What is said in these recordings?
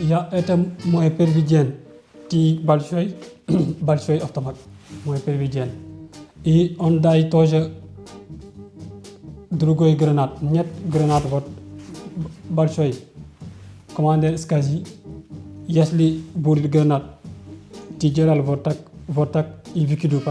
Я, это мой первый день. Ты большой, большой автомат. Мой первый день. И он дай тоже другой гранат. Нет гранат вот б- большой. Командир скажи, если будет гранат, ты делал вот так, вот так и выкидывай.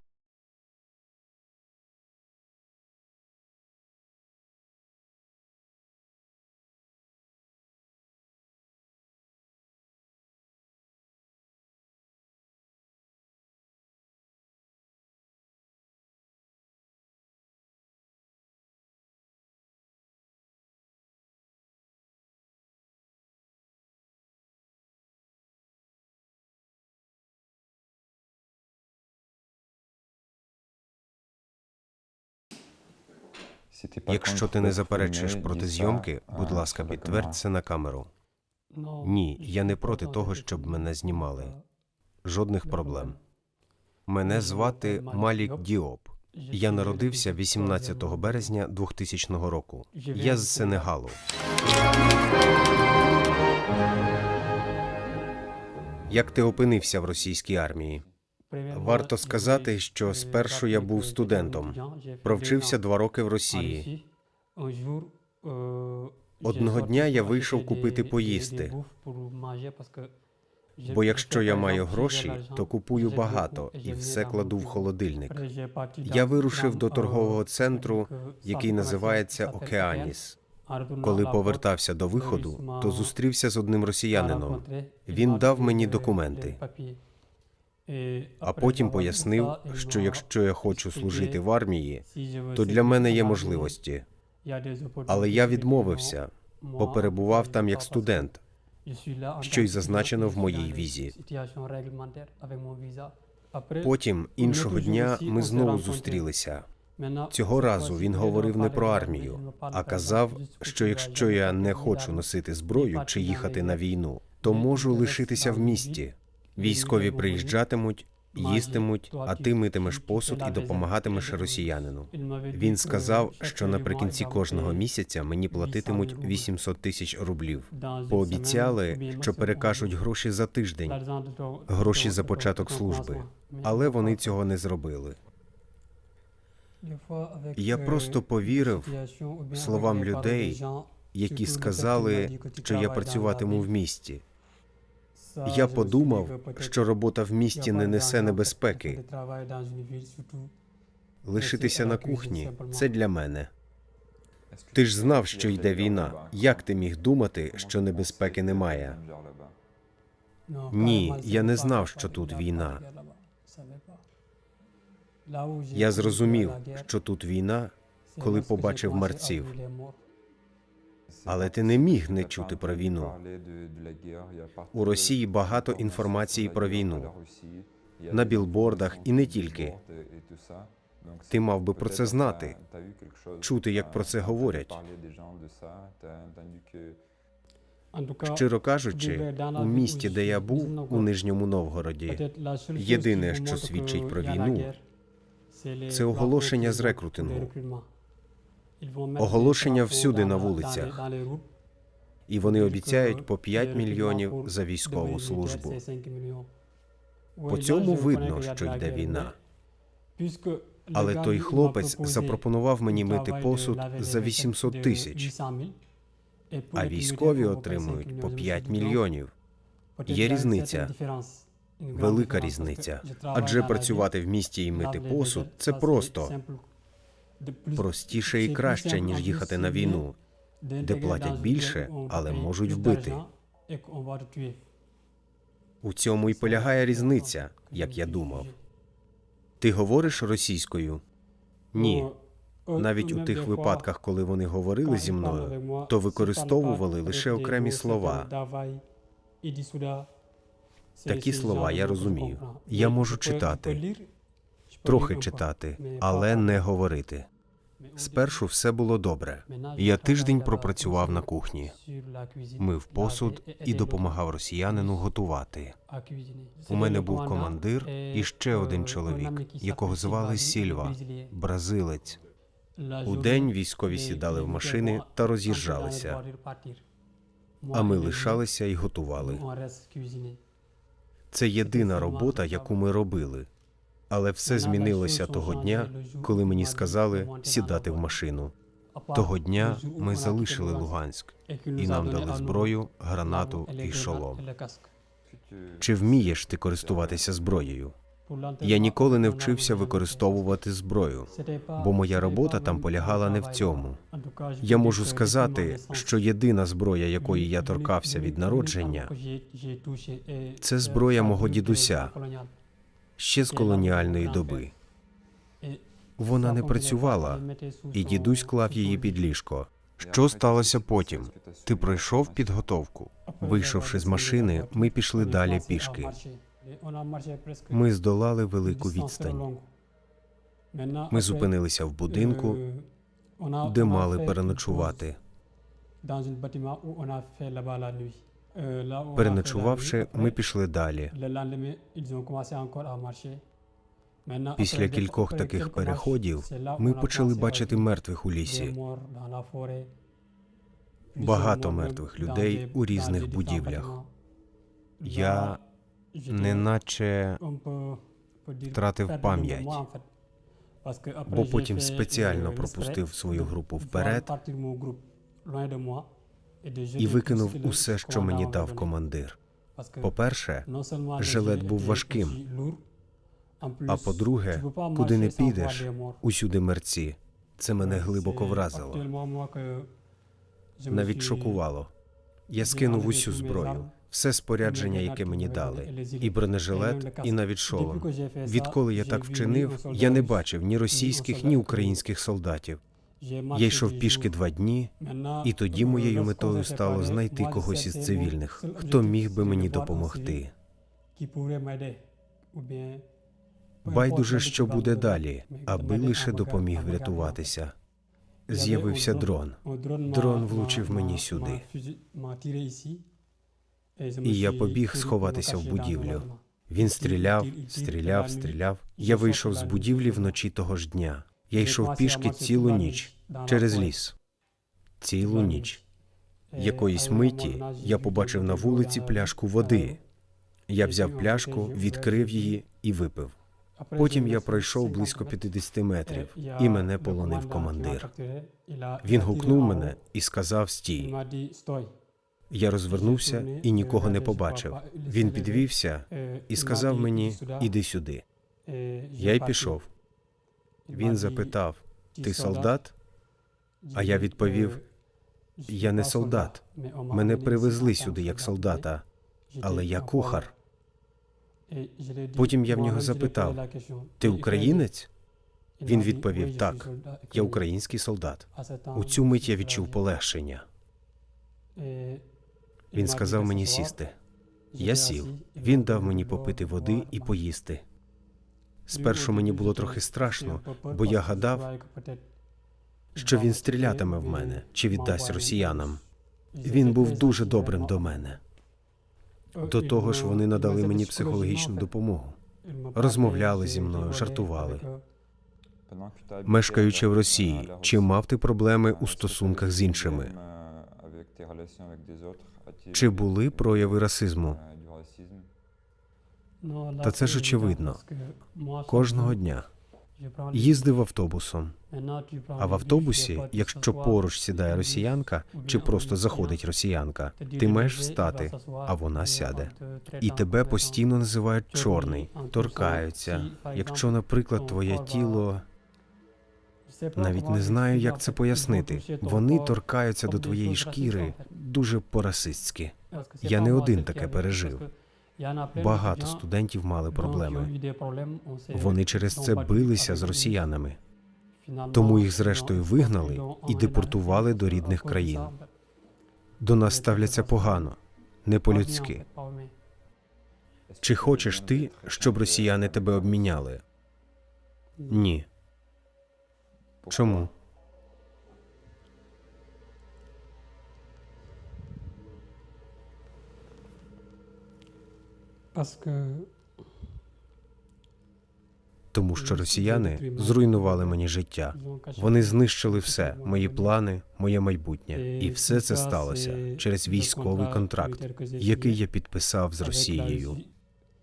Якщо ти не заперечуєш проти зйомки, будь ласка, підтвердь це на камеру. Ні, я не проти того, щоб мене знімали. Жодних проблем. Мене звати Малік Діоп. Я народився 18 березня 2000 року. Я з Сенегалу. Як ти опинився в російській армії? Варто сказати, що спершу я був студентом. Провчився два роки в Росії. Одного дня я вийшов купити поїсти. Бо якщо я маю гроші, то купую багато і все кладу в холодильник. Я вирушив до торгового центру, який називається Океаніс. Коли повертався до виходу, то зустрівся з одним росіянином. Він дав мені документи, а потім пояснив, що якщо я хочу служити в армії, то для мене є можливості. Але я відмовився, бо перебував там як студент, що й зазначено в моїй візі. Потім іншого дня ми знову зустрілися. Цього разу він говорив не про армію, а казав, що якщо я не хочу носити зброю чи їхати на війну, то можу лишитися в місті. Військові приїжджатимуть, їстимуть, а ти митимеш посуд і допомагатимеш росіянину. Він сказав, що наприкінці кожного місяця мені платитимуть 800 тисяч рублів. Пообіцяли, що перекажуть гроші за тиждень, гроші за початок служби, але вони цього не зробили. Я просто повірив словам людей, які сказали, що я працюватиму в місті. Я подумав, що робота в місті не несе небезпеки. Лишитися на кухні це для мене. Ти ж знав, що йде війна. Як ти міг думати, що небезпеки немає? Ні, я не знав, що тут війна. Я зрозумів, що тут війна, коли побачив марців. Але ти не міг не чути про війну. У Росії багато інформації про війну на білбордах і не тільки. Ти мав би про це знати, чути, як про це говорять. Щиро кажучи, у місті, де я був, у Нижньому Новгороді, єдине, що свідчить про війну, це оголошення з рекрутингу. Оголошення всюди на вулицях. і вони обіцяють по 5 мільйонів за військову службу. По цьому видно, що йде війна. Але той хлопець запропонував мені мити посуд за 800 тисяч, а військові отримують по 5 мільйонів. Є різниця, велика різниця. Адже працювати в місті і мити посуд це просто простіше і краще, ніж їхати на війну, де платять більше, але можуть вбити. У цьому й полягає різниця, як я думав. Ти говориш російською? Ні. Навіть у тих випадках, коли вони говорили зі мною, то використовували лише окремі слова. Такі слова я розумію. Я можу читати, Трохи читати, але не говорити. Спершу все було добре. Я тиждень пропрацював на кухні, мив посуд і допомагав росіянину готувати. У мене був командир і ще один чоловік, якого звали Сільва, бразилець. У день військові сідали в машини та роз'їжджалися. а ми лишалися і готували. Це єдина робота, яку ми робили. Але все змінилося того дня, коли мені сказали сідати в машину. Того дня ми залишили Луганськ, і нам дали зброю, гранату і шолом. Чи вмієш ти користуватися зброєю? Я ніколи не вчився використовувати зброю, бо моя робота там полягала не в цьому. Я можу сказати, що єдина зброя, якої я торкався від народження, це зброя мого дідуся ще з колоніальної доби. Вона не працювала, і дідусь клав її під ліжко. Що сталося потім? Ти пройшов підготовку. Вийшовши з машини, ми пішли далі пішки. Ми здолали велику відстань. Ми зупинилися в будинку, де мали переночувати. Переночувавши, ми пішли далі. Після кількох таких переходів ми почали бачити мертвих у лісі. Багато мертвих людей у різних будівлях. Я неначе втратив пам'ять, бо потім спеціально пропустив свою групу вперед і викинув усе, що мені дав командир. По-перше, жилет був важким. А по-друге, куди не підеш, усюди мерці. Це мене глибоко вразило, навіть шокувало. Я скинув усю зброю, все спорядження, яке мені дали, і бронежилет, і навіть шолом. Відколи я так вчинив, я не бачив ні російських, ні українських солдатів. Я йшов пішки два дні, і тоді моєю метою стало знайти когось із цивільних, хто міг би мені допомогти. Байдуже, що буде далі, аби лише допоміг врятуватися. З'явився дрон. Дрон влучив мені сюди. І я побіг сховатися в будівлю. Він стріляв, стріляв, стріляв. Я вийшов з будівлі вночі того ж дня. Я йшов пішки цілу ніч через ліс. Цілу ніч. Якоїсь миті я побачив на вулиці пляшку води. Я взяв пляшку, відкрив її і випив. Потім я пройшов близько 50 метрів, і мене полонив командир. Він гукнув мене і сказав стій. Я розвернувся і нікого не побачив. Він підвівся і сказав мені іди сюди. Я й пішов. Він запитав: Ти солдат? А я відповів: Я не солдат. Мене привезли сюди як солдата, але я кухар. Потім я в нього запитав: Ти українець? Він відповів: Так, я український солдат. У цю мить я відчув полегшення. Він сказав мені сісти. Я сів. Він дав мені попити води і поїсти. Спершу мені було трохи страшно, бо я гадав, що він стрілятиме в мене чи віддасть росіянам. Він був дуже добрим до мене. До того ж, вони надали мені психологічну допомогу, розмовляли зі мною, жартували. Мешкаючи в Росії, чи мав ти проблеми у стосунках з іншими? Чи були прояви расизму? Та це ж очевидно. Кожного дня їздив автобусом. А в автобусі, якщо поруч сідає росіянка чи просто заходить росіянка, ти маєш встати, а вона сяде. І тебе постійно називають чорний, торкаються. Якщо, наприклад, твоє тіло навіть не знаю, як це пояснити. Вони торкаються до твоєї шкіри дуже по-расистськи. Я не один таке пережив. Багато студентів мали проблеми. Вони через це билися з росіянами. Тому їх зрештою вигнали і депортували до рідних країн. До нас ставляться погано, не по-людськи. Чи хочеш ти, щоб росіяни тебе обміняли? Ні. Чому? Тому що росіяни зруйнували мені життя. Вони знищили все, мої плани, моє майбутнє. І все це сталося через військовий контракт, який я підписав з Росією.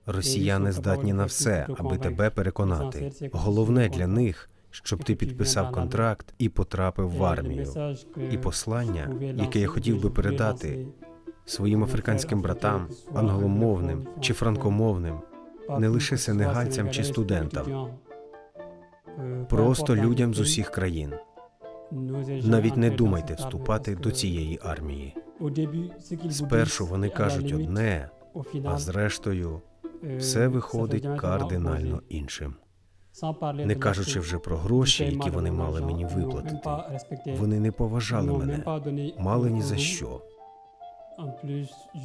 Росіяни здатні на все, аби тебе переконати. Головне для них, щоб ти підписав контракт і потрапив в армію. І послання, яке я хотів би передати своїм африканським братам, англомовним чи франкомовним, не лише сенегальцям чи студентам, просто людям з усіх країн. Навіть не думайте вступати до цієї армії. Спершу вони кажуть одне, а зрештою все виходить кардинально іншим. Не кажучи вже про гроші, які вони мали мені виплатити. Вони не поважали мене, мали ні за що.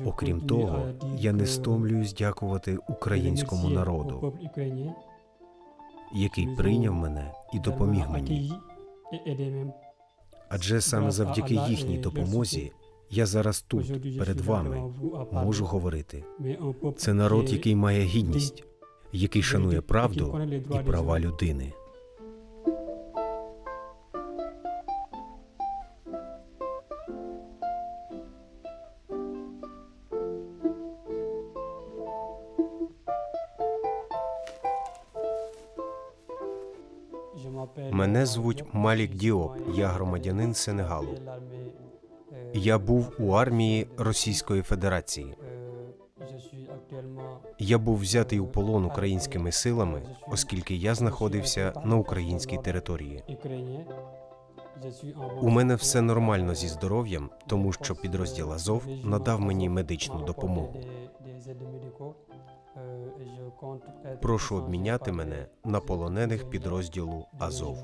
Окрім того, я не стомлююсь дякувати українському народу, який прийняв мене і допоміг мені. Адже саме завдяки їхній допомозі я зараз тут, перед вами, можу говорити. Це народ, який має гідність, який шанує правду і права людини. Мене звуть Малік Діоп, я громадянин Сенегалу. Я був у армії Російської Федерації. Я був взятий у полон українськими силами, оскільки я знаходився на українській території. У мене все нормально зі здоров'ям, тому що підрозділ Азов надав мені медичну допомогу. Прошу обміняти мене на полонених підрозділу Азов.